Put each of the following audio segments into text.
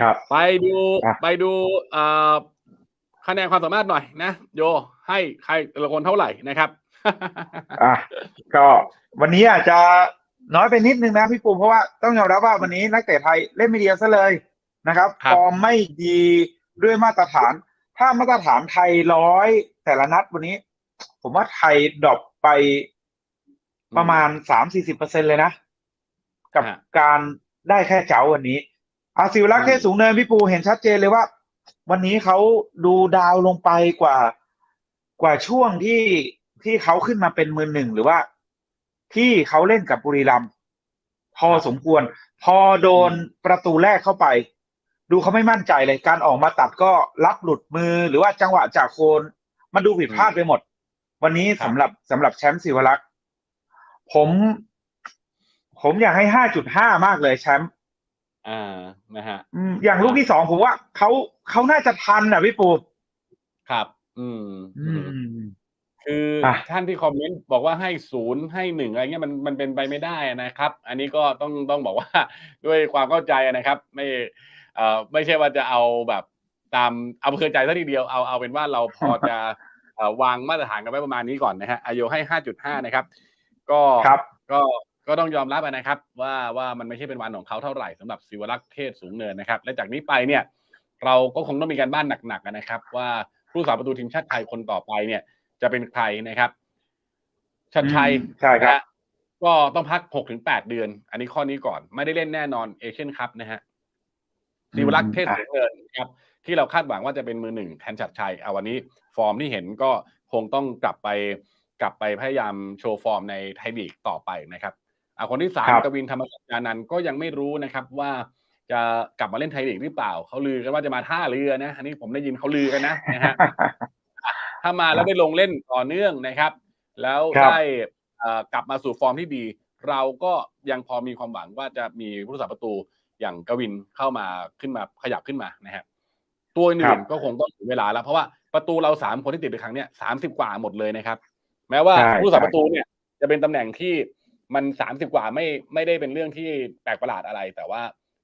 ครับ ไปดูอะไปดูเอ่อคะแนนความสามารถหน่อยนะ โยให้ใครแต่ละคนเท่าไหร่นะครับอะก็วันนี้อาจจะน้อยไปนิดนึงนะพี่ปูเพราะว่าต้องยอมรับว่าวันนี้นักเตะไทยเล่นไม่ดีซะเลยนะครับครับฟอร์มไม่ดีด้วยมาตรฐาน ถ้ามาตรฐานไทยร้อยแต่ละนัดวันนี้ ผมว่าไทยดรอปไปประมาณสามสี่สิบเปอร์เซ็นเลยนะ กับฮะการได้แค่เจ้าวันนี้ อาซิวรักษ์เทศสูงเนินพี่ปูเห็นชัดเจนเลยว่า วันนี้เขาดูดาวลงไปกว่ากว่าช่วงที่ที่เขาขึ้นมาเป็นมือหนึ่งหรือว่า ที่เขาเล่นกับบุรีรัมย์พอสมควร พอโดนประตูแรกเข้าไป ดูเขาไม่มั่นใจเลย การออกมาตัดก็รับหลุดมือหรือว่าจังหวะจากโคนมันดูผิดพลาดไปหมด วันนี้ครับสำหรับสำหรับแชมป์ศิวรักษ์ผม ผมอยากให้ห้าจุดห้ามากเลยแชมป์ อ่านะฮะอืมอย่างลูกที่สองผมว่าเขาเขาน่าจะทันอะพี่ปูครับ อืม อืม คืออะท่านที่คอมเมนต์บอกว่าให้ศูนย์ให้หนึ่งอะไรเงี้ยมันมันเป็นไปไม่ได้นะครับ อันนี้ก็ต้องต้องบอกว่าด้วยความเข้าใจนะครับ ไม่เอ่อไม่ใช่ว่าจะเอาแบบตามเอาเคยใจซะทีเดียวเอาเอาเป็นว่าเราพอจะเอ่อวางมาตรฐานกันไว้ประมาณนี้ก่อนนะฮะอายุให้ห้าจุดห้านะครับ ก็ครับก็ ก็ต้องยอมรับนะครับ ว่าว่ามันไม่ใช่เป็นวันของเขาเท่าไหร่สำหรับศิวรักษ์เทศสูงเนินนะครับ และจากนี้ไปเนี่ย เราก็คงต้องมีการบ้านหนักๆนะครับ ว่าผู้สาประตูทีมชาติไทยคนต่อไปเนี่ย จะเป็นใครนะครับชัดชัยอืมใช่ครับนะฮะก็ต้องพักหกถึงแปดเดือน อันนี้ข้อนี้ก่อน ไม่ได้เล่นแน่นอนเอเชียนคัพนะฮะศิวรักษ์เทศสูงเนินครับ ที่เราคาดหวังว่าจะเป็นมือหนึ่งแทนชัดชัยเอาวันนี้ฟอร์มที่เห็นก็คงต้องกลับไปกลับไปพยายามโชว์ฟอร์มในไทยลีกต่อไปนะครับ อ่าคนที่สามครับกวินธรรมศาสตร์ยานันท์ก็ยังไม่รู้นะครับว่าจะกลับมาเล่นไทยลีกหรือเปล่า เขาลือกันว่าจะมาท่าเรือนะ อันนี้ผมได้ยินเขาลือกันนะนะฮะถ้ามาแล้วได้ลงเล่นต่อเนื่องนะครับ แล้วครับได้เอ่อกลับมาสู่ฟอร์มที่ดี เราก็ยังพอมีความหวังว่าจะมีผู้รักษาประตูอย่างกวินเข้ามาขึ้นมาขยับขึ้นมานะฮะตัวครัอื่นบๆก็คงต้องถึงเวลาแล้วเพราะว่าประตูเราสามคนที่ติดไปครั้งเนี้ยสามสิบกว่าหมดเลยนะครับ แม้ว่าใช่ผู้รักษาใช่ประตูเนี่ยจะเป็นตำแหน่งที่ มันสามสิบกว่าไม่ไม่ได้เป็นเรื่องที่แปลกประหลาดอะไร แต่ว่า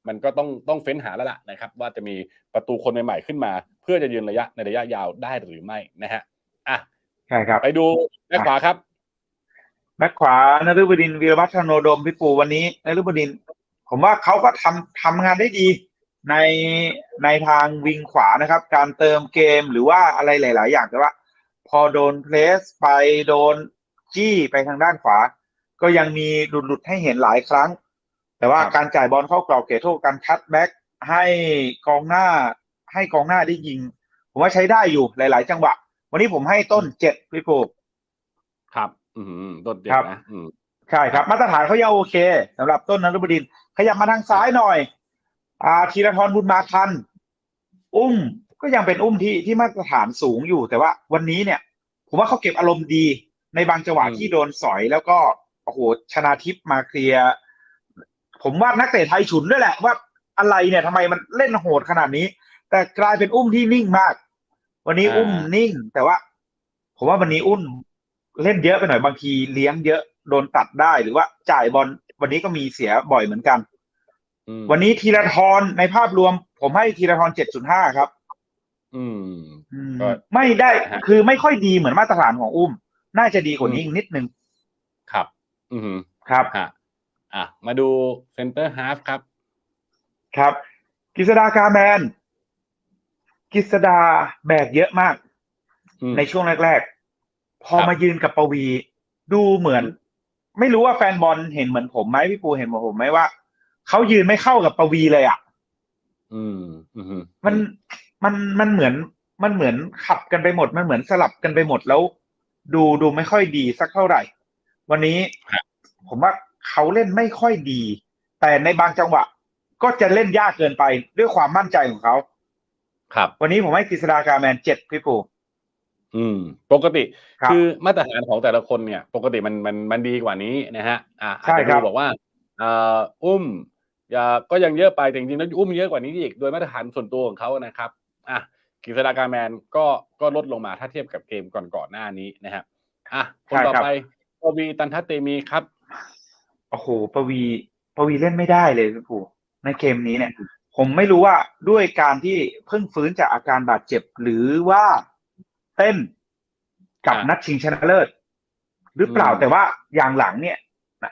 มันก็ต้องต้องเฟ้นหาแล้วล่ะนะครับ ว่าจะมีประตูคนใหม่ๆขึ้นมา เพื่อจะยืนระยะในระยะยาวได้หรือไม่นะฮะอะใช่ครับไปดูแบ็คขวาครับแบ็คขวานฤบดินทร์วีรวัฒโนดมพี่ปูวันนี้นฤบดินทร์ผมว่าเขาก็ทำทำงานได้ดีในในทางวิงขวานะครับ การเติมเกมหรือว่าอะไรหลาย ๆ อย่างแต่ว่า พอโดนเพลสไปโดนจี้ไปทางด้านขวา ก็ยังมีหลุดๆให้เห็นหลายครั้ง แต่ว่าครับการจ่ายบอลเข้ากรอบเขตโทษการคัตแบ็กให้กองหน้า ให้กองหน้าได้ยิง ผมว่าใช้ได้อยู่หลาย ๆ จังหวะ วันนี้ผมให้ต้นเจ็ดพี่ปูครับ อืมต้นเจ็บครับนะอืมใช่ครับ มาตรฐานเขายังโอเคสำหรับต้นนฤบดินทร์ขยับมาทางซ้ายหน่อย อ่าธีรทรบุญมาทัน อุ้มก็ยังเป็นอุ้มที่ที่มาตรฐานสูงอยู่ แต่ว่าวันนี้เนี่ย ผมว่าเขาเก็บอารมณ์ดีในบางจังหวะอืมที่โดนสอยแล้วก็ โอ้โหชนาทิพย์มาเคลียร์ผมว่านักเตะไทยฉุนด้วยแหละ ว่าอะไรเนี่ยทำไมมันเล่นโหดขนาดนี้ แต่กลายเป็นอุ้มที่นิ่งมาก วันนี้อุ้มนิ่ง แต่ว่า ผมว่าวันนี้อุ้มเล่นเยอะไปหน่อยบางทีเลี้ยงเยอะโดนตัดได้หรือว่าจ่ายบอลวันนี้ก็มีเสียบ่อยเหมือนกันอืมวันนี้ธีรทรในภาพรวม ผมให้ธีรทรเจ็ดจุดห้าครับ อืมอืมก็ไม่ได้ฮะคือไม่ค่อยดีเหมือนมาตรฐานของอุ้ม น่าจะดีกว่านี้อีกนิดนึงครับ อืมครับฮะอะมาดูเซนเตอร์ฮาฟครับ ครับกฤษดากาแมนกฤษดาแบกเยอะมากอืมในช่วงแรกๆ พอครับมายืนกับปวี ดูเหมือน ไม่รู้ว่าแฟนบอลเห็นเหมือนผมไหมพี่ปูเห็นเหมือนผมไหมว่าเขายืนไม่เข้ากับปวีเลยอะ อืมอืมมันมันมันเหมือน มันเหมือนขับกันไปหมด มันเหมือนสลับกันไปหมดแล้ว ดูดูไม่ค่อยดีสักเท่าไหร่ วันนี้ครับผมว่าเขาเล่นไม่ค่อยดี แต่ในบางจังหวะ ก็จะเล่นยากเกินไปด้วยความมั่นใจของเขา ครับ วันนี้ผมให้กฤษดากาแมนเจ็ดพี่ปูอืม ปกติครับคือมาตรฐานของแต่ละคนเนี่ย ปกติมันมันมันดีกว่านี้นะฮะ อ่าอาจใช่จะครัดูบบอกว่าเอ่ออุ้มอย่าก็ยังเยอะไปแต่จริงๆแล้วอุ้มเยอะกว่านี้อีกโดยมาตรฐานส่วนตัวของเขานะครับ อะกฤษดากาแมนก็ก็ลดลงมาถ้าเทียบกับเกมก่อนๆหน้านี้นะฮะอะคนต่อไป ปวีตันทัตเตมีครับ โอ้โหปวีปวีเล่นไม่ได้เลยพี่ปูในเกมนี้เนี่ยผผมไม่รู้ว่าด้วยการที่เพิ่งฟื้นจากอาการบาดเจ็บ หรือว่าเต้นกับอะนัดชิงชนะเลิศหรือเปล่าอืมแต่ว่าอย่างหลังเนี่ย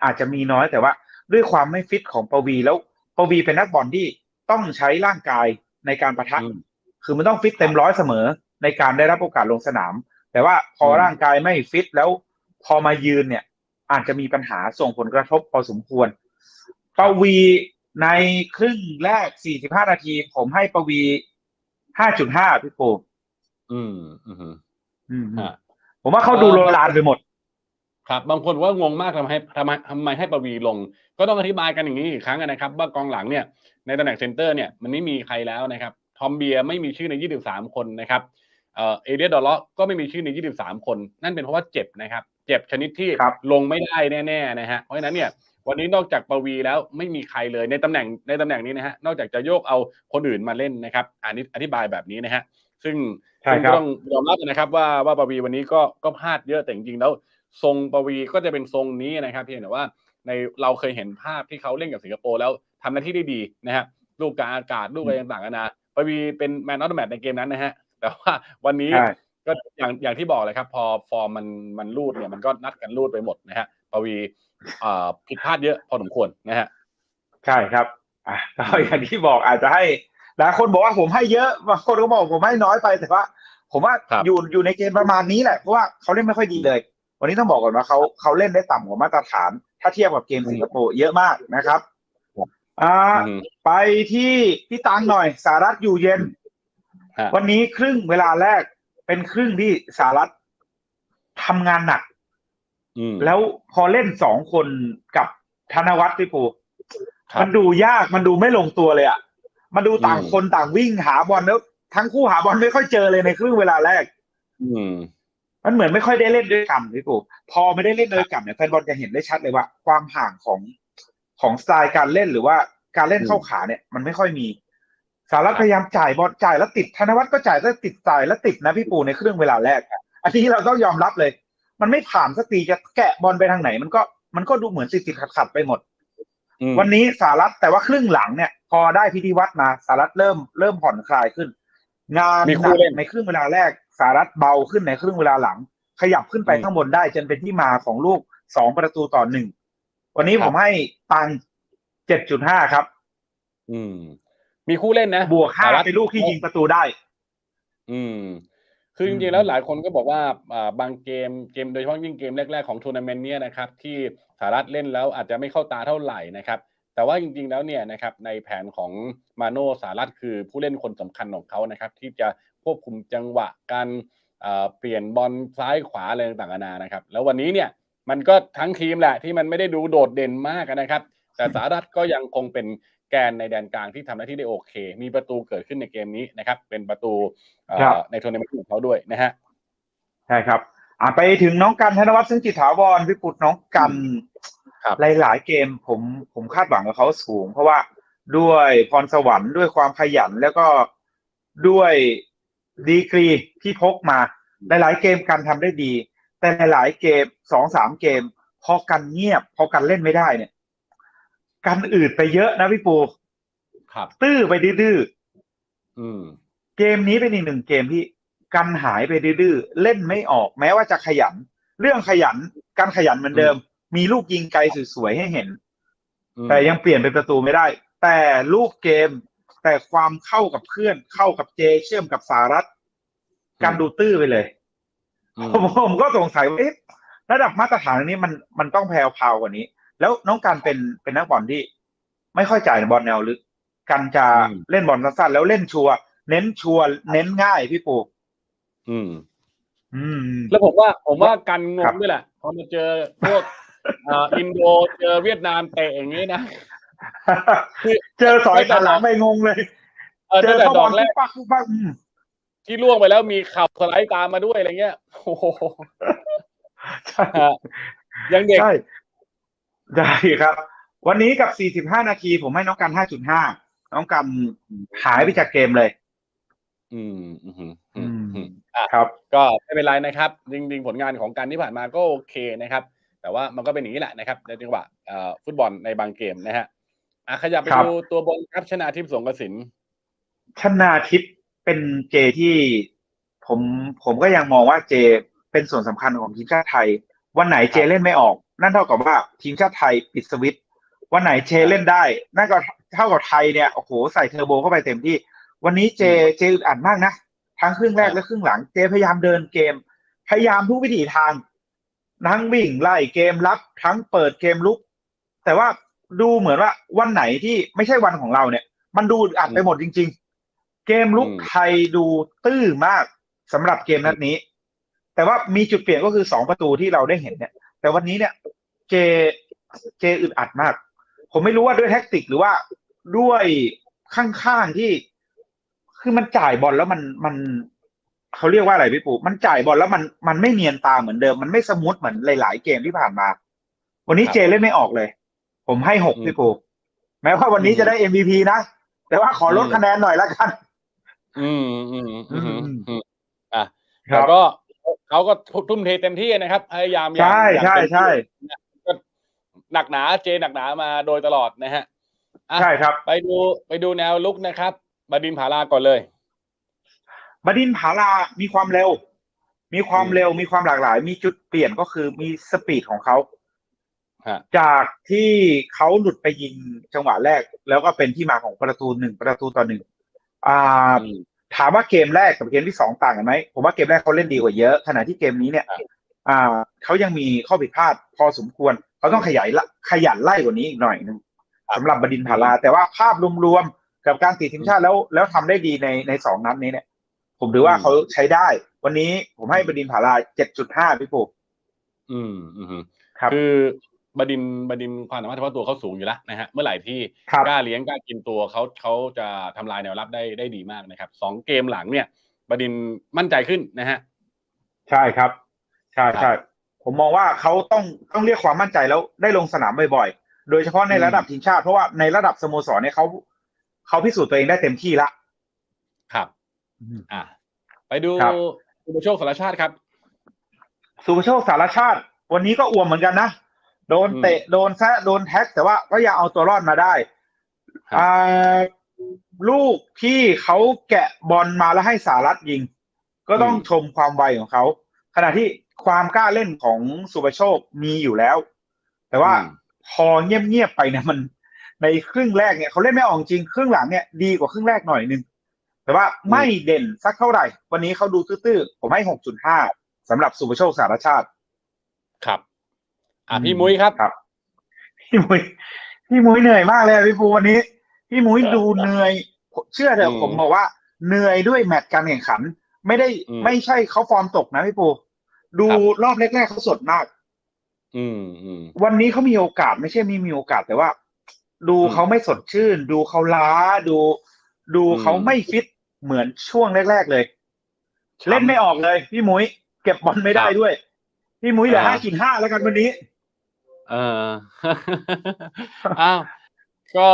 อาจจะมีน้อยแต่ว่า ด้วยความไม่ฟิตของปวีแล้วปวีเป็นนักบอลที่ต้องใช้ร่างกายในการประทะอืมคือมันต้องฟิตเต็มร้อยเสมอในการได้รับโอกาสลงสนาม แต่ว่าพออมร่างกายไม่ฟิตแล้ว พอมายืนเนี่ย อาจจะมีปัญหาส่งผลกระทบพอสมควรปวีในครึ่งแรก 45 นาที ผมให้ปวี 5.5 พี่ปูอืม อืมอืมฮะผมว่าเขาดูโรลานไปหมด ครับ บางคนว่างงมากทำไมทำไมทำไมให้ปวีลง ก็ต้องอธิบายกันอย่างนี้อีกครั้งนะครับ ว่ากองหลังเนี่ย ในตำแหน่งเซนเตอร์เนี่ยมันไม่มีใครแล้วนะครับ ทอมเบียร์ไม่มีชื่อใน 23 คนนะครับ เอ่อเอเดียดอลเลาะก็ไม่มีชื่อใน 23 คน นั่นเป็นเพราะว่าเจ็บนะครับ เจ็บชนิดที่ครับลงไม่ได้แน่ๆนะฮะเพราะฉะนั้นเนี่ยวันนี้นอกจากปวีแล้วไม่มีใครเลยในตำแหน่งในตำแหน่งนี้นะฮะนอกจากจะโยกเอาคนอื่นมาเล่นนะครับอันนี้อธิบายแบบนี้นะฮะซึ่งใช่ซึ่งครัก็บต้องยอมรับนะครับว่าว่าปวีวันนี้ก็ก็พลาดเยอะแต่จริงๆแล้ว ทรงปวีก็จะเป็นทรงนี้นะครับเพียงแต่ว่าในเราเคยเห็นภาพที่เขาเล่นกับสิงคโปร์แล้วทำหน้าที่ได้ดีนะฮะลูกกลางอากาศลูกอะไรต่างๆนานาปวีเป็นแมนนอตแมตในเกมนั้นนะฮะ แต่ว่าวันนี้ใช่ก็อย่างอย่างที่บอกเลยครับ พอฟอร์มมันมันรูดเนี่ยมันก็นัดกันรูดไปหมดนะฮะปวีอ่าผิดพลาดเยอะพอสมควรนะฮะใช่ครับอะก็อย่างที่บอกอาจจะให้หลายคนบอกว่าผมให้เยอะบางคนก็บอกผมให้น้อยไปแต่ว่า ผมว่าครับอยู่อยู่ในเกณฑ์ประมาณนี้แหละเพราะว่าเขาเล่นไม่ค่อยดีเลย วันนี้ต้องบอกก่อนว่าเขาเขาเล่นได้ต่ำกว่ามาตรฐาน ถ้าเทียบกับเกมสิงคโปร์เยอะมากนะครับอ่าอืมไปที่พี่ตังหน่อยสารัฐอยู่เย็นฮะ วันนี้ครึ่งเวลาแรกเป็นครึ่งที่สารัฐทำงานหนักอืมแล้วพอเล่นสองคนกับธนวัฒน์พี่ปูครับมันดูยากมันดูไม่ลงตัวเลยอะ มันดูต่างอืมคนต่างวิ่งหาบอลแล้ว ทั้งคู่หาบอลไม่ค่อยเจอเลยในครึ่งเวลาแรก อืมมันเหมือนไม่ค่อยได้เล่นด้วยกันพี่ปูพอไม่ได้เล่นด้วยกันเนี่ยแฟนบอลจะเห็นได้ชัดเลยว่า ความห่างของของสไตล์การเล่นหรือว่าการเล่นเข้าขาเนี่ย มันไม่ค่อยมี สารัตครับพยายามจ่ายบอลจ่ายแล้วติดธนวัฒน์ก็จ่ายแล้วติดจ่ายแล้วติดนะพี่ปูในครึ่งเวลาแรกอะอันนี้เราต้องยอมรับเลย มันไม่ผ่านสักทีจะแกะบอลไปทางไหน มันก็มันก็ดูเหมือนติดติดขัดขัดๆไปหมดอืมวันนี้สารัตแต่ว่าครึ่งหลังเนี่ย พอได้พิธีวัตรมาสารัตเริ่มเริ่มผ่อนคลายขึ้น งานมีหคู่นักเล่นในครึ่งเวลาแรกสารัตเบาขึ้นในครึ่งเวลาหลัง ขยับขึ้นไปอืมข้างบนได้จนเป็นที่มาของลูกสองประตูต่อหนึ่งวันนี้ครับผมให้ตังเจ็ดจุดห้าครับ อืม มีคู่เล่นนะ บวกห้าสรัฐเป็นลูกที่ยิงประตูได้ อืม คือจอืริงมๆแล้วหลายคนก็บอกว่าอ่าบางเกมเกมโดยเฉพาะยิ่งเกมแรกๆของทัวร์นาเมนต์เนี้ยนะครับ ที่สหรัฐเล่นแล้วอาจจะไม่เข้าตาเท่าไหร่นะครับ แต่ว่าจริงๆแล้วเนี่ยนะครับ ในแผนของมาโน่สหรัฐคือผู้เล่นคนสำคัญของเขานะครับ ที่จะควบคุมจังหวะการอ่าเปลี่ยนบอลซ้ายขวาอะไรต่างๆนานานะครับ แล้ววันนี้เนี่ยมันก็ทั้งทีมแหละที่มันไม่ได้ดูโดดเด่นมากนะครับ แต่สหรัฐก็ยังคงเป็น แกนในแดนกลางที่ทำหน้าที่ได้โอเค มีประตูเกิดขึ้นในเกมนี้นะครับ เป็นประตูเอ่อครับในทัวร์นาเมนต์ของเขาด้วยนะฮะใช่ครับอ่าไปถึงน้องกันธนวัฒน์ซึ่งจิตถาวรพี่ปุตน้องกันครับหลายๆเกมผมผมคาดหวังกับเขาสูง เพราะว่าด้วยพรสวรรค์ด้วยความขยันแล้วก็ด้วยดีกรีที่พกมาหลายๆเกมกันทำได้ดี แต่หลายๆเกมสองสามเกม พอกันเงียบ พอกันเล่นไม่ได้เนี่ย กันอืดไปเยอะนะพี่ปูครับ ตื้อไปดื้ออืมๆเกมนี้เป็นอีกหนึ่งเกมที่กันหายไปดื้อๆเล่นไม่ออก แม้ว่าจะขยัน เรื่องขยันการขยันเหมือนเดิม มีลูกยิงไกลสวยๆให้เห็นอืมแต่ยังเปลี่ยนเป็นประตูไม่ได้ แต่ลูกเกม แต่ความเข้ากับเพื่อน เข้ากับเจเชื่อมกับสารัตการดูตื้อไปเลยอืมผมผมก็สงสัยว่าเอ๊ะระดับมาตรฐานอันนี้มันมันต้องแพรวพราวกว่านี้ แล้วน้องการเป็นเป็นนักบอลที่ ไม่ค่อยจ่ายบอลแนวลึกกันจะเล่นบอลสั้นๆแล้วเล่นชัวร์เน้นชัวร์เน้นง่ายพี่ปูอืม อืม แล้วผมว่า ผมว่ากันงครังบด้วยแหละพอมาเจอพวกเอ่ออินโดเจอเวียดนามเตะอย่างนี้นะคือเจอสอยขาหลังไปงงเลยเออเจตั้องแต่เข้าดบออลกแรปุ๊กบปักปุ๊บปักอืมที่ล่วงไปแล้วมีเข่าสไลด์ตามมาด้วยอะไรเงี้ยโอ้โหใช่ฮะยังเด็กใช่ ได้ครับ วันนี้กับ 45 นาที ผมให้น้องกัน 5.5 น้องกันหายไปจากเกมเลย อืมอืมอืมอืมอืมอะครับ ก็ไม่เป็นไรนะครับ จริงๆ ผลงานของการที่ผ่านมาก็โอเคนะครับ แต่ว่ามันก็เป็นอย่างนี้แหละนะครับในจังหวะเอ่อฟุตบอลในบางเกมนะฮะอะขยับไปครับดูตัวบนครับชนะทิพย์สงกสินชนาทิพย์เป็นเจที่ผมผมก็ยังมองว่าเจเป็นส่วนสำคัญของทีมชาติไทย วันไหนเจครับเล่นไม่ออก นั่นเท่ากับว่าทีมชาติไทยปิดสวิตช์วันไหนเจเล่นได้ นั่นก็เท่ากับไทยเนี่ยโอ้โหใส่เทอร์โบเข้าไปเต็มที่ วันนี้เจเจอึดอัดมากนะทั้งครึ่งแรกและครึ่งหลัง เจพยายามเดินเกม พยายามทุกวิถีทาง ทั้งวิ่งไล่เกมรับทั้งเปิดเกมลุก แต่ว่าดูเหมือนว่าวันไหนที่ไม่ใช่วันของเราเนี่ย มันดูอึดอัดไปหมดจริง ๆ เกมลุกอืมไทยดูตื้อมากสำหรับเกมนัดนี้ แต่ว่ามีจุดเปลี่ยนก็คือสองประตูที่เราได้เห็นเนี่ย แต่วันนี้เนี่ย เจเจอึดอัดมาก ผมไม่รู้ว่าด้วยแท็กติกหรือว่าด้วยข้างๆที่ คือมันจ่ายบอลแล้วมันมันเขาเรียกว่าอะไรพี่ปูมันจ่ายบอลแล้วมันมันไม่เนียนตาเหมือนเดิม มันไม่สมูทเหมือนหลาย ๆ เกมที่ผ่านมา วันนี้ครับเจเล่นไม่ออกเลย ผมให้หกอืมพี่ปูแม้ว่าวันนี้อืมจะได้ MVP นะ แต่ว่าขอลดอืมคะแนนหน่อยละกัน อืมอืมอืมอืมอืมอืมอะครัแต่บก็ เขาก็ทุ่มเทเต็มที่นะครับพยายามอย่างใช่อย่างใช่เต็มที่ใช่ก็หนักหนาเจหนักหนามาโดยตลอดนะฮะอะใช่ครับ ไปดูไปดูแนวลุกนะครับ บดินผาลาก่อนเลยบดินผาลามีความเร็ว มีความอืมเร็วมีความหลากหลาย มีจุดเปลี่ยนก็คือมีสปีดของเขาฮะจากที่เขาหลุดไปยิงจังหวะแรก แล้วก็เป็นที่มาของประตูหนึ่งประตูต่อหนึ่งอ่าอืม ถามว่าเกมแรกกับเกมที่สองต่างกันไหมผมว่าเกมแรกเขาเล่นดีกว่าเยอะ ขณะที่เกมนี้เนี่ยครับอ่าเขายังมีข้อผิดพลาดพอสมควรเขาต้องขยายละขยันไล่กว่านี้อีกหน่อยหนึงสำหรับบดินผาลา แต่ว่าภาพรวมๆกับการติดทีมชาติแล้วแล้วทำได้ดีในในสองนัดนี้เนี่ย ผมถือว่าอืมเขาใช้ได้ วันนี้ผมให้บดินผาลาเจ็ดจุดห้าพี่ปุ๊กอืมอืมครับคือ บดินบดินความสามารถเฉพาะตัวเขาสูงอยู่แล้วนะฮะเมื่อไหร่ที่ครับกล้าเลี้ยงกล้ากินตัวเขาเขาจะทำลายแนวรับได้ได้ดีมากนะครับสองเกมหลังเนี่ย บดินมั่นใจขึ้นนะฮะใช่ครับ ใช่ครับใช่ผมมองว่าเขาต้องต้องเรียกความมั่นใจแล้วได้ลงสนามบ่อยๆโดยเฉพาะในอืมระดับทีมชาติเพราะว่าในระดับสโมสรเนี่ยเขาเขาพิสูจน์ตัวเองได้เต็มที่ละครับอะไปดูครับอุปโชคสารชาติครับ สุภโชคสารชาติ วันนี้ก็อ่วมเหมือนกันนะ โดนเตะโดนแซะโดนแท็ก แต่ว่าก็ยังเอาตัวรอดมาได้ครับอ่าลูกที่เขาแกะบอลมาแล้วให้สารัตยิง ก็ต้องอืมชมความไวของเขาขณะที่ความกล้าเล่นของสุภโชคมีอยู่แล้ว แต่ว่าอืมพอเงียบๆไปเนี่ยมัน ในครึ่งแรกเนี่ยเขาเล่นไม่ออกจริงครึ่งหลังเนี่ยดีกว่าครึ่งแรกหน่อยนึงแต่ว่าไม่เด่นสักเท่าไหร่ วันนี้เขาดูตื้อๆผมให้หกจุดห้าสำหรับสุภโชคสารชาติ ครับ อะพี่มุ้ยครับครับ พี่มุ้ยพี่มุ้ยเหนื่อยมากเลยอะพี่ปูวันนี้ พี่มุ้ยดูเหนื่อย เชื่อเถอือะมผมบอกว่าเหนื่อยด้วยแมตช์การแข่งขัน ไม่ได้อืมไม่ใช่เขาฟอร์มตกนะพี่ปูดูครับรอบแรกๆเขาสดมากอืมอืมวันนี้เขามีโอกาสไม่ใช่ไม่มีโอกาสแต่ว่า ดูอืมเขาไม่สดชื่น ดูเขาล้าดู ดูอืมเขาไม่ฟิตเหมือนช่วงแรกๆเลย เล่นไม่ออกเลย พี่มุ้ยเก็บบอลไม่ได้ครับด้วย พี่มุ้ยเหลืออ่าห้าจุดห้าแล้วกันวันนี้ เอออ้าวก็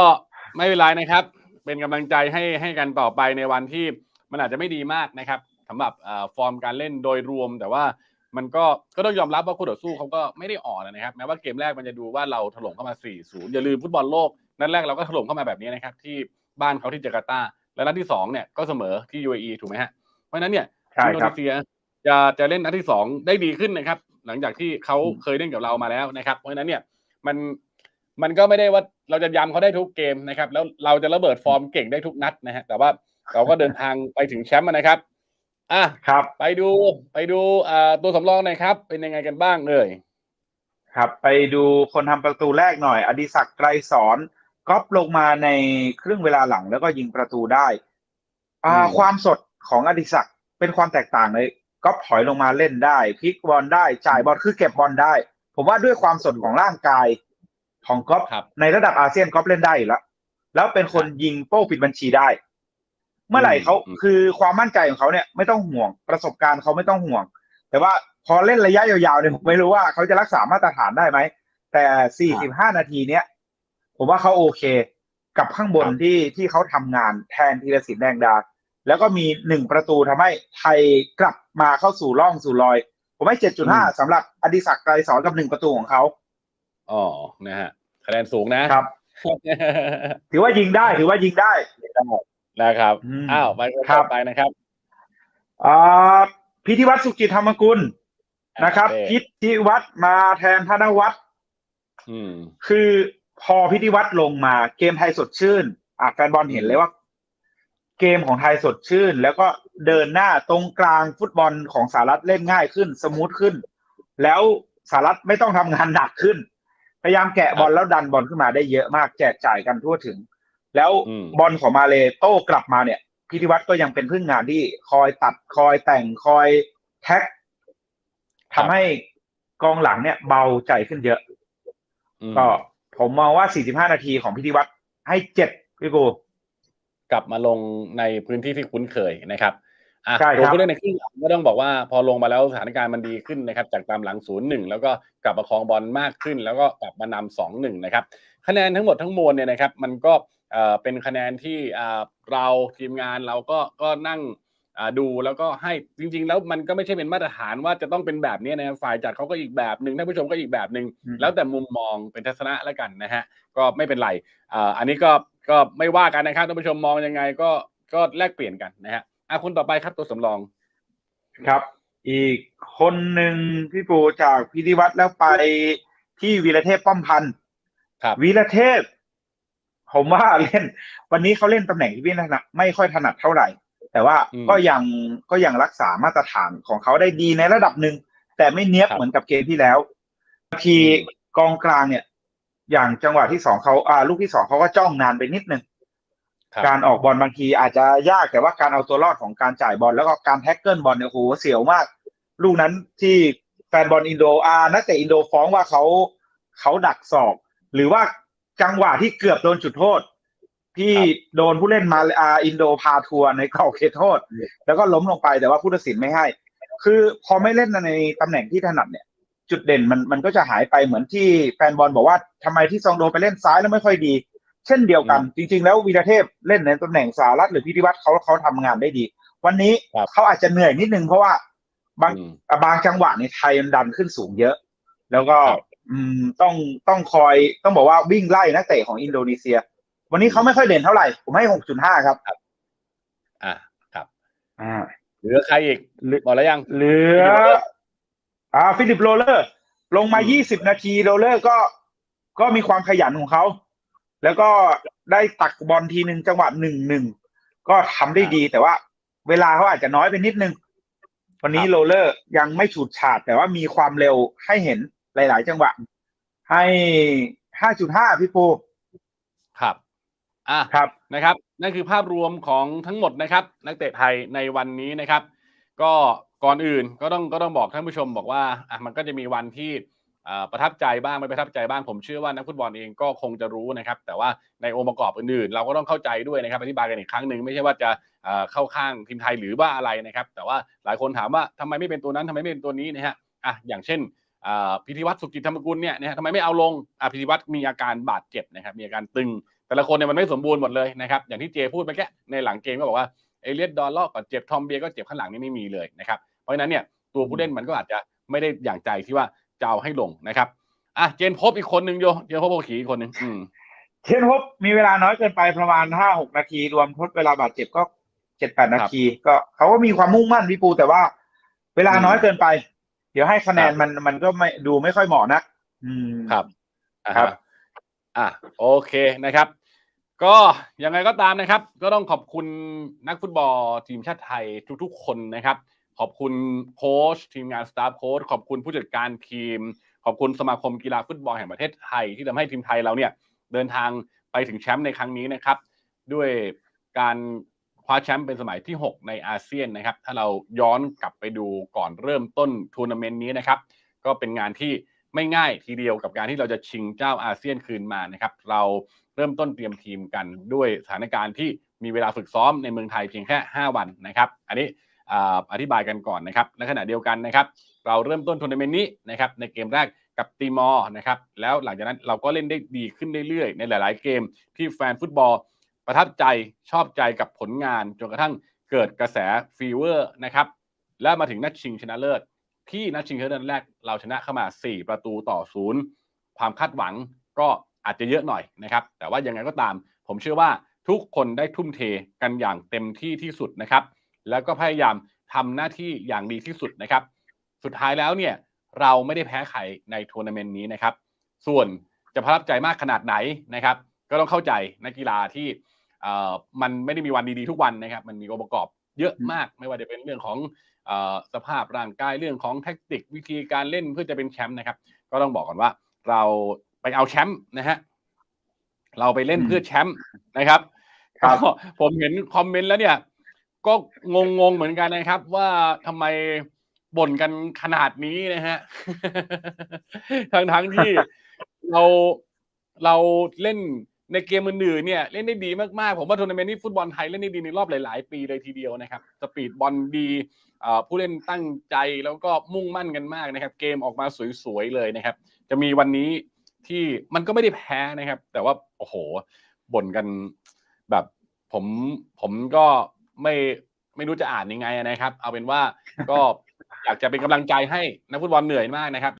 ไม่เป็นไรนะครับ เป็นกำลังใจให้ให้กันต่อไปในวันที่มันอาจจะไม่ดีมากนะครับสำหรับเอ่อฟอร์มการเล่นโดยรวม แต่ว่ามันก็ก็ต้องยอมรับว่าคู่ต่อสู้เขาก็ไม่ได้อ่อนนะครับ แม้ว่าเกมแรกมันจะดูว่าเราถล่มเข้ามา 4-0 อย่าลืมฟุตบอลโลกนัดแรกเราก็ถล่มเข้ามาแบบนี้นะครับที่บ้านเขาที่จาการ์ตาและนัดที่สองเนี่ยก็เสมอที่ UAE ถูกไหมฮะเพราะฉะนั้นเนี่ยใช่อินโดครันีบเซียจะจะเล่นนัดที่สองได้ดีขึ้นนะครับ หลังจากที่เขาอืมเคยเล่นกับเรามาแล้วนะครับ เพราะฉะนั้นเนี่ยมันมันก็ไม่ได้ว่าเราจะย้ำเขาได้ทุกเกมนะครับ แล้วเราจะระเบิดฟอร์มเก่งได้ทุกนัดนะฮะแต่ว่าเราก็เดินทางไปถึงแชมป์นะครับอะครับ ไปดูไปดูอ่าตัวสำรองหน่อยครับ เป็นยังไงกันบ้างเอ่ยครับ ไปดูคนทำประตูแรกหน่อย อดิศักดิ์ไกรสอนก๊อปลงมาในครึ่งเวลาหลังแล้วก็ยิงประตูได้ อ่าอืมความสดของอดิศักดิ์เป็นความแตกต่างเลย ก๊อปถอยลงมาเล่นได้พลิกบอลได้จ่ายบอลคือเก็บบอลได้ ผมว่าด้วยความสดของร่างกายของก๊อปครับในระดับอาเซียนก๊อปเล่นได้อยู่แล้วแล้วเป็นคนยิงโป้ปิดบัญชีได้ เมื่อไหร่เขาอืมคือความมั่นใจของเขาเนี่ยไม่ต้องห่วงประสบการณ์เขาไม่ต้องห่วง แต่ว่าพอเล่นระยะยาวๆเนี่ยผมไม่รู้ว่าเขาจะรักษามาตรฐานได้ไหมแต่ 45 นาทีเนี้ยผมว่าเขาโอเค กับข้างบนครับที่ที่เขาทำงานแทนธีรศิลป์แดงดา แล้วก็มีหนึ่งประตูทำให้ไทยกลับมาเข้าสู่ร่องสู่รอย ผมให้7.5สำหรับอดิศักดิ์ไกรสอนกับหนึ่งประตูของเขาอ๋อนะฮะคะแนนสูงนะครับ ถือว่ายิงได้ถือว่ายิงได้นะครับอืมอ้าวไปคนครัต่อบไปนะครับอ่าพิธีวัตรสุจิตธรรมกุลนะครับโอเคพิธีวัตรมาแทนธนวัฒน์อืมคือพอพิธีวัตรลงมาเกมไทยสดชื่นอะแฟนบอลเห็นเลยว่า เกมของไทยสดชื่น แล้วก็เดินหน้าตรงกลางฟุตบอลของสหรัฐเล่นง่ายขึ้น สมูทขึ้น แล้วสหรัฐไม่ต้องทำงานหนักขึ้น พยายามแกะบอลแล้วดันบอลขึ้นมาได้เยอะมากแจกจ่ายกันทั่วถึง แล้วอืมบอลของมาเลโต้กลับมาเนี่ยพิธีวัตรก็ยังเป็นพึ่งงานที่คอยตัดคอยแต่งคอยแท็กทำให้กองหลังเนี่ยเบาใจขึ้นเยอะอืมก็ผมมองว่า 45 นาทีของพิธีวัตรให้เจ็ดพี่ปู กลับมาลงในพื้นที่ที่คุ้นเคยนะครับอะใช่ครับตัวผู้เล่นในครึ่งหลังก็ต้องบอกว่าพอลงมาแล้วสถานการณ์มันดีขึ้นนะครับ จากตามหลังศูนย์หนึ่งแล้วก็กลับมาครองบอลมากขึ้น แล้วก็กลับมานำสองหนึ่งนะครับ คะแนนทั้งหมดทั้งมวลเนี่ยนะครับ มันก็เอ่อเป็นคะแนนที่อ่าเราทีมงานเราก็ก็นั่งอ่า ดูแล้วก็ให้จริง ๆ แล้วมันก็ไม่ใช่เป็นมาตรฐานว่าจะต้องเป็นแบบนี้นะครับฝ่ายจัดเขาก็อีกแบบหนึ่งท่านผู้ชมก็อีกแบบหนึ่งอืมแล้วแต่มุมมองเป็นทัศนะแล้วกันนะฮะก็ไม่เป็นไรอ่าอันนี้ก็ก็ไม่ว่ากันนะครับท่านผู้ชมมองยังไงก็ก็แลกเปลี่ยนกันนะฮะอะคุณต่อไปครับตัวสำรองครับ อีกคนหนึ่งพี่ปูจากพิธีวัตรแล้วไปที่วีรเทพป้อมพันธ์ครับวีรเทพผมว่าเล่น วันนี้เขาเล่นตำแหน่งที่พี่ถนัดไม่ค่อยถนัดเท่าไหร่ แต่ว่าอืมก็ยังก็ยังรักษามาตรฐานของเขาได้ดีในระดับหนึ่ง แต่ไม่เนี้ยบครับเหมือนกับเกมที่แล้วบางทีอืมกองกลางเนี่ย อย่างจังหวะที่สองเขาอ่า ลูกที่สองเขาก็จ้องนานไปนิดนึงครับการออกบอลบางทีอาจจะยากแต่ว่าการเอาตัวรอดของการจ่ายบอลแล้วก็การแท็กเกิลบอลเนี่ยโอ้โหเสียวมาก ลูกนั้นที่แฟนบอลอินโดอานักเตะอินโดฟ้องว่าเขาเขาดักศอก หรือว่าจังหวะที่เกือบโดนจุดโทษ ที่ครับโดนผู้เล่นมาอาอินโดพาทัวร์ในกรอบเขตโทษ แล้วก็ล้มลงไปแต่ว่าผู้ตัดสินไม่ให้ คือพอไม่เล่นในตำแหน่งที่ถนัดเนี่ย จุดเด่นมันมันก็จะหายไปเหมือนที่แฟนบอลบอกว่าทำไมที่ซองโดไปเล่นซ้ายแล้วไม่ค่อยดี เช่นเดียวกัน จริง ๆ แล้ววีรเทพเล่นในตำแหน่งสารัฐหรือพิธีวัตรเขาเขาทำงานได้ดี วันนี้ครับเขาอาจจะเหนื่อยนิดนึงเพราะว่าบางอืมอะบางจังหวะในไทยมันดันขึ้นสูงเยอะ แล้วก็ครับอืมต้องต้องคอยต้องบอกว่าวิ่งไล่นักเตะของอินโดนีเซีย วันนี้เขาไม่ค่อยเด่นเท่าไหร่ ผมให้หกจุดห้าครับ อะครับ อ่า เหลือใครอีกเหลือบอกแล้วยัง เหลือ อ่า ฟิลิปโรเลอร์ ลงมาอืม20นาทีโรเลอร์ก็ ก็มีความขยันของเขา แล้วก็ได้ตักบอลทีหนึ่งจังหวะหนึ่งหนึ่ง ก็ทำได้ดีแต่ว่าเวลาเขาอาจจะน้อยไปนิดนึง วันนี้โรเลอร์ยังไม่ฉูดฉาด แต่ว่ามีความเร็วให้เห็นหลาย ๆ จังหวะ ให้5.5พี่ปูครับ อะครับนะครับ นั่นคือภาพรวมของทั้งหมดนะครับ นักเตะไทยในวันนี้นะครับ ก็ก่อนอื่นก็ต้องก็ต้องบอกท่านผู้ชมบอกว่าอะมันก็จะมีวันที่อ่าประทับใจบ้างไม่ประทับใจบ้างผมเชื่อว่านักฟุตบอลเองก็คงจะรู้นะครับ แต่ว่าในองค์ประกอบอื่นๆ เราก็ต้องเข้าใจด้วยนะครับอธิบายกันอีกครั้งหนึ่งไม่ใช่ว่าจะอ่าเข้าข้างทีมไทยหรือว่าอะไรนะครับ แต่ว่าหลายคนถามว่าทำไมไม่เป็นตัวนั้นทำไมไม่เป็นตัวนี้นะฮะอะอย่างเช่นอ่าพิธีวัตรสุกิจธรรมกุลเนี่ยนะฮะทำไมไม่เอาลงอะพิธีวัตรมีอาการบาดเจ็บนะครับ มีอาการตึง แต่ละคนเนี่ยมันไม่สมบูรณ์หมดเลยนะครับอย่างที่เจพูดไปแค่ในหลังเกมก็บอกว่าเอเลียดดอลล็อกก็เจ็บทอมเบียก็เจ็บข้างหลังนี่ไม่มีเลยนะครับเพราะฉะนั้นเนี่ยตัวผู้เล่นมันก็อาจจะไม่ได้อย่างใจที่ว่าจะเอาให้ลงนะครับอะเจนพบอีกคนหนึ่งโยเจนพบโอขีอีกคนหนึ่งอืมเช่นพบมีเวลาน้อยเกินไปประมาณ5-6นาทีรวมทดเวลาบาดเจ็บก็7-8นาที ก็เขาก็มีความมุ่งมั่นพี่ปูแต่ว่า เวลาน้อยเกินไป เดี๋ยวให้คะแนนมันมันก็ไม่ดูไม่ค่อยเหมาะนักอืมครับอ่าครัฮะบอะโอเคนะครับ ก็ยังไงก็ตามนะครับ ก็ต้องขอบคุณนักฟุตบอลทีมชาติไทยทุกๆ คนนะครับ ขอบคุณโค้ชทีมงานสตาฟโค้ชขอบคุณผู้จัดการทีม ขอบคุณสมาคมกีฬาฟุตบอลแห่งประเทศไทย ที่ทำให้ทีมไทยเราเนี่ยเดินทางไปถึงแชมป์ในครั้งนี้นะครับ ด้วยการคว้าแชมป์เป็นสมัยที่ 6 ในอาเซียนนะครับ ถ้าเราย้อนกลับไปดูก่อนเริ่มต้นทัวร์นาเมนต์นี้นะครับ ก็เป็นงานที่ไม่ง่ายทีเดียวกับการที่เราจะชิงเจ้าอาเซียนคืนมานะครับ เรา เริ่มต้นเตรียมทีมกันด้วยสถานการณ์ที่มีเวลาฝึกซ้อมในเมืองไทยเพียงแค่ 5 วันนะครับ อันนี้ออธิบายกันก่อนนะครับในขณะเดียวกันนะครับ เราเริ่มต้นทัวร์นาเมนต์นี้นะครับในเกมแรกกับตีมอร์นะครับ แล้วหลังจากนั้นเราก็เล่นได้ดีขึ้นเรื่อยๆ ในหลาย ๆ เกมที่แฟนฟุตบอล ประทับใจชอบใจกับผลงานจนกระทั่งเกิดกระแสฟีเวอร์นะครับ และมาถึงนัดชิงชนะเลิศ ที่นัดชิงชนะเลิศนัดแรกเราชนะเข้ามา 4 ประตูต่อศูนย์ความคาดหวังก็ อาจจะเยอะหน่อยนะครับ แต่ว่ายังไงก็ตาม ผมเชื่อว่าทุกคนได้ทุ่มเทกันอย่างเต็มที่ที่สุดนะครับ แล้วก็พยายามทำหน้าที่อย่างดีที่สุดนะครับ สุดท้ายแล้วเนี่ยเราไม่ได้แพ้ใครในทัวร์นาเมนต์นี้นะครับ ส่วนจะประทับใจมากขนาดไหนนะครับ ก็ต้องเข้าใจนักกีฬาที่มันไม่ได้มีวันดีๆทุกวันนะครับ มันมีองค์ประกอบเยอะมากไม่ว่าจะเป็นเรื่องของอสภาพร่างกายเรื่องของแท็กติกวิธีการเล่นเพื่อจะเป็นแชมป์นะครับ ก็ต้องบอกก่อนว่าเรา ไปเอาแชมป์นะฮะเราไปเล่นเพื่อแชมป์นะครับครับก็ผมเห็นคอมเมนต์แล้วเนี่ย ก็งงๆเหมือนกันนะครับ ว่าทำไมบ่นกันขนาดนี้นะฮะทั้งทั้งๆที่เราเราเล่นในเกมอื่นๆเนี่ยเล่นได้ดีมากๆ ผมว่าทัวร์นาเมนต์นี้ฟุตบอลไทยเล่นได้ดีในรอบหลาย ๆ ปีเลยทีเดียวนะครับ สปีดบอลดีเอ่อผู้เล่นตั้งใจแล้วก็มุ่งมั่นกันมากนะครับ เกมออกมาสวยๆเลยนะครับ จะมีวันนี้ ที่มันก็ไม่ได้แพ้นะครับ แต่ว่าโอ้โหบ่นกันแบบผมผมก็ไม่ไม่รู้จะอ่านยังไงนะครับ เอาเป็นว่าก็อยากจะเป็นกำลังใจให้นักฟุตบอลเหนื่อยมากนะครับ